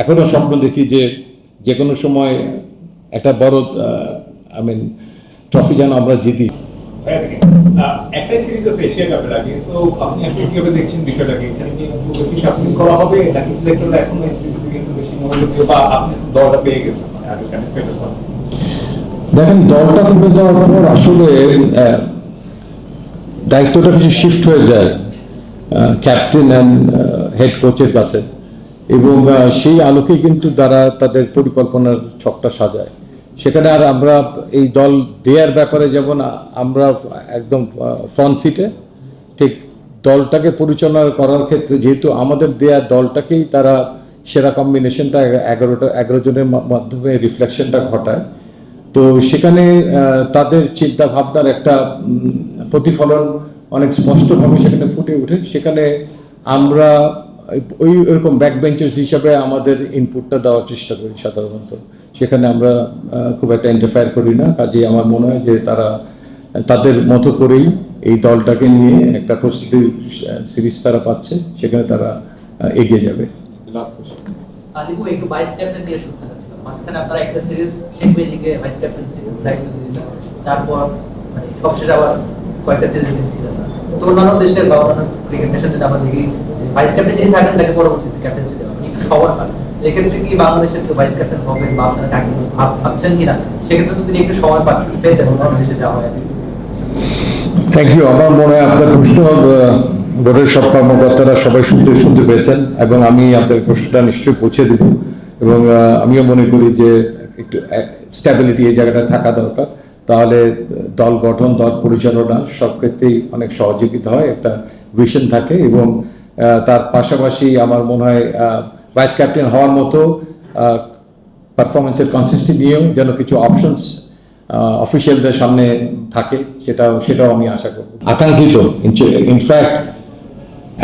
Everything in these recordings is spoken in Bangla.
এখনও স্বপ্ন দেখি যে যে কোনো সময় একটা বড় আই মিন ট্রফি যেন আমরা জিতি। দেখেন দলটা করে দেওয়ার পর আসলে দায়িত্বটা কিছু শিফট হয়ে যায়। ক্যাপ্টেন অ্যান্ড হেড কোচের কাছে। এবং সেই আলোকে কিন্তু তারা তাদের পরিকল্পনার ছকটা সাজায়। সেখানে আর আমরা এই দল দেওয়ার ব্যাপারে যেমন আমরা একদম ফ্রন্ট সিটে ঠিক দলটাকে পরিচালনা করার ক্ষেত্রে যেহেতু আমাদের দেয়া দলটাকেই তারা সেরা কম্বিনেশনটা এগারোটা, এগারো জনের মাধ্যমে রিফ্লেকশনটা ঘটায়। তো সেখানে তাদের চিন্তা ভাবনার একটা প্রতিফলন অনেক স্পষ্টভাবে সেখানে ফুটে ওঠে। সেখানে আমরা ওই ওইরকম ব্যাক বেঞ্চার্স হিসাবে আমাদের ইনপুটটা দেওয়ার চেষ্টা করি সাধারণত। সেখানে আমরা খুব একটা ইন্টারফেয়ার করি না। কাজে আমার মনে হয় যে তারা তাদের মতো করেই এই দলটাকে নিয়ে একটা প্রস্তুতির সিরিজ তারা পাচ্ছে সেখানে তারা এগিয়ে যাবে। তারপর মানে সবশেষে আবার কয়েকটা সিরিজ তো অন্যান্য দেশের বা অন্যান্য ক্রিকেট নেশন যদি আমরা দেখি ভাইস ক্যাপ্টেন যিনি থাকেন, তাকে পরবর্তীতে ক্যাপ্টেন্সি দেওয়া মানে একটু সবার পান এক্ষেত্রে কি বাংলাদেশের কেউ ভাইস ক্যাপ্টেন হবে বা আপনারা তাকে ভাবছেন কিনা? সেক্ষেত্রে যদি তিনি একটু সময় পান পেতেন, অন্যান্য দেশে যাওয়া হয়। থ্যাংক ইউ আমার মনে হয় আপনার প্রশ্ন বোর্ডের সব কর্মকর্তারা সবাই শুনতে শুনতে পেয়েছেন এবং আমি আপনার প্রশ্নটা নিশ্চয়ই পৌঁছে দেব এবং আমিও মনে করি যে একটু স্ট্যাবিলিটি এই জায়গাটা থাকা দরকার। তাহলে দল গঠন, দল পরিচালনা সব ক্ষেত্রেই অনেক সহযোগিতা হয়, একটা ভিশন থাকে এবং তার পাশাপাশি আমার মনে হয় ভাইস ক্যাপ্টেন হওয়ার মতো পারফরমেন্সের কনসিস্টেন্ট নিয়েও যেন কিছু অপশনস অফিসিয়ালদের সামনে থাকে, সেটাও সেটাও আমি আশা করব। আকাঙ্ক্ষিত। ইনফ্যাক্ট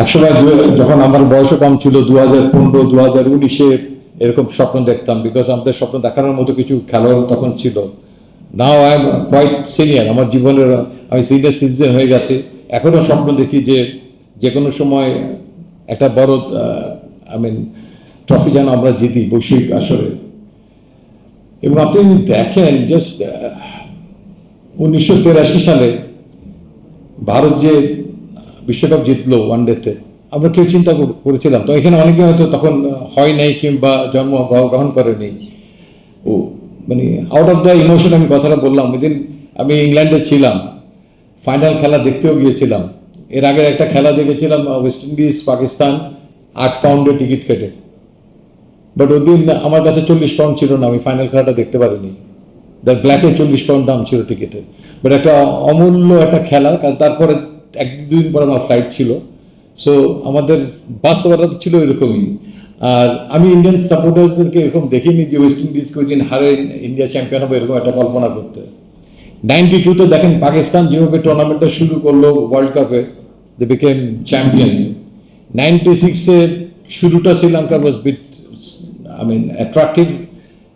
একসময় যখন আমার বয়সও কম ছিল দু হাজার পনেরো দু হাজার উনিশে এরকম স্বপ্ন দেখতাম বিকজ আমাদের স্বপ্ন দেখানোর মতো কিছু খেলোয়াড় তখন ছিল। Now I am quite senior আমার জীবনের, আমি সিনিয়র সিটিজেন হয়ে গেছে এখনও স্বপ্ন দেখি যে যে কোনো সময় একটা বড় আই মিন ট্রফি যেন আমরা জিতি বৈশ্বিক আসরে। এবং আপনি যদি দেখেন জাস্ট উনিশশো তেরাশি সালে ভারত যে বিশ্বকাপ জিতলো ওয়ানডেতে আমরা কেউ চিন্তা করেছিলাম। তো এখানে অনেকে হয়তো তখন হয় নাই কিংবা জন্ম গ্রহ- গ্রহণ করেনি। ও মানে আউট অফ দ্য ইমোশন আমি কথাটা বললাম। ওই দিন আমি ইংল্যান্ডে ছিলাম। ফাইনাল খেলা দেখতেও গিয়েছিলাম। এর আগে একটা খেলা দেখেছিলাম ওয়েস্ট ইন্ডিজ পাকিস্তান আট পাউন্ডে টিকিট কেটে। বাট ওই দিন আমার কাছে চল্লিশ পাউন্ড ছিল না, আমি ফাইনাল খেলাটা দেখতে পারিনি। দ্যাট ব্ল্যাকে চল্লিশ পাউন্ড দাম ছিল টিকিটের বাট একটা অমূল্য একটা খেলা, কারণ তারপরে এক দুদিন পর আমার ফ্লাইট ছিল। সো আমাদের বাস্তবতা ছিল এরকমই। আর আমি ইন্ডিয়ান সাপোর্টার্সদেরকে এরকম দেখিনি যে ওয়েস্ট ইন্ডিজকে ওই দিন হারে ইন্ডিয়া চ্যাম্পিয়ন হবে, এরকম একটা কল্পনা করতে। নাইনটি টুতে দেখেন পাকিস্তান যেভাবে টুর্নামেন্টটা শুরু করল ওয়ার্ল্ড কাপে দে বিকেম চ্যাম্পিয়ন নাইনটি সিক্সে শুরুটা Sri Lanka was bit I mean attractive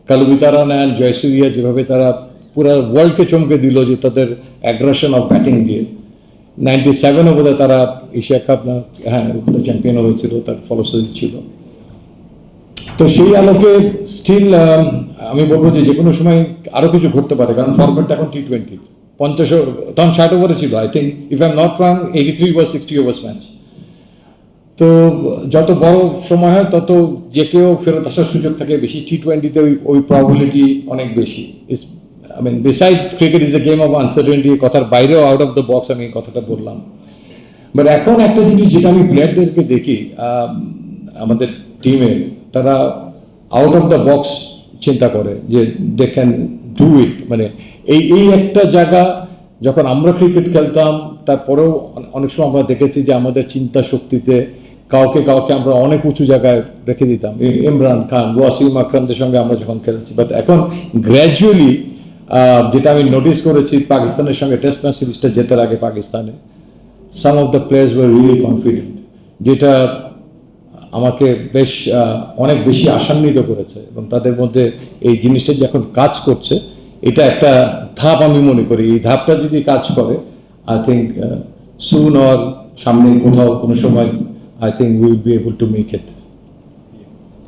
Kaluwitharana and Jayasuriya যেভাবে তারা পুরো ওয়ার্ল্ডকে চমকে দিল যে তাদের অ্যাগ্রেশন অফ ব্যাটিং দিয়ে। নাইনটি সেভেনও বোধহয় তারা এশিয়া কাপ না হ্যাঁ চ্যাম্পিয়ন হয়েছিল, তার ফলশ্রুতি ছিল। তো সেই আলোকে স্টিল আমি বলব যে যে কোনো সময় আরও কিছু ঘটতে পারে, কারণ ফরম্যাটটা এখন টি টোয়েন্টি পঞ্চাশ তখন ষাট ওভারে ছিল I think if I am not wrong eighty three over sixty overs match তো যত বড় সময় হয়, তত যে কেউ ফেরত আসার সুযোগ থাকে, বেশি টি টোয়েন্টিতে ওই ওই প্রবাবিলিটি অনেক বেশি। ইস I mean beside cricket is a game of uncertainty কথার বাইরেও আউট অফ দ্য বক্স আমি কথাটা বললাম। বাট এখন একটা জিনিস যেটা আমি প্লেয়ারদেরকে দেখি আমাদের টিমে তারা আউট অফ দ্য বক্স চিন্তা করে যে দে ক্যান ডু ইট মানে এই এই একটা জায়গা যখন আমরা ক্রিকেট খেলতাম, তারপরেও অনেক সময় আমরা দেখেছি যে আমাদের চিন্তা শক্তিতে কাউকে কাউকে আমরা অনেক উঁচু জায়গায় রেখে দিতাম। ইমরান খান, ওয়াসিম আকরামদের সঙ্গে আমরা যখন খেলেছি। বাট এখন গ্র্যাজুয়ালি যেটা আমি নোটিস করেছি, পাকিস্তানের সঙ্গে টেস্ট ম্যাচ সিরিজটা জেতার আগে পাকিস্তানে some of the players were really confident যেটা আমাকে বেশ অনেক বেশি আশান্বিত করেছে এবং তাদের মধ্যে এই জিনিসটা যখন কাজ করছে, এটা একটা ধাপ আমি মনে করি। এই ধাপটা যদি কাজ করে আই থিঙ্ক সুন অর সামনে কোথাও কোনো সময় I think will be able to make it